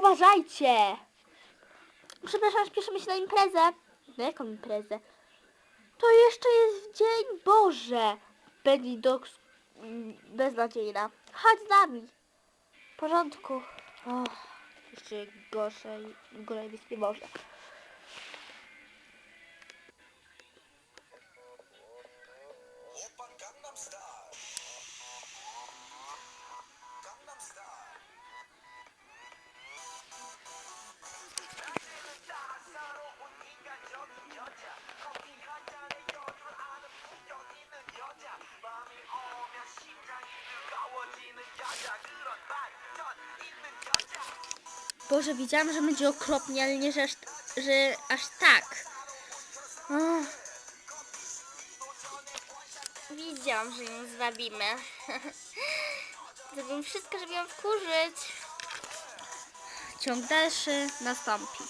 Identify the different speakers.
Speaker 1: uważajcie! Przepraszam, śpieszymy się na imprezę. Na jaką imprezę? To jeszcze jest dzień Boże. Benny Dogs mm, beznadziejna. Chodź z nami. W porządku. Jeszcze gorzej, gorzej być nie. Boże, widziałam, że będzie okropnie, ale nie, że aż, że aż tak. Ach. Wiedziałam, że ją zwabimy. Zrobimy wszystko, żeby ją wkurzyć. Ciąg dalszy nastąpi.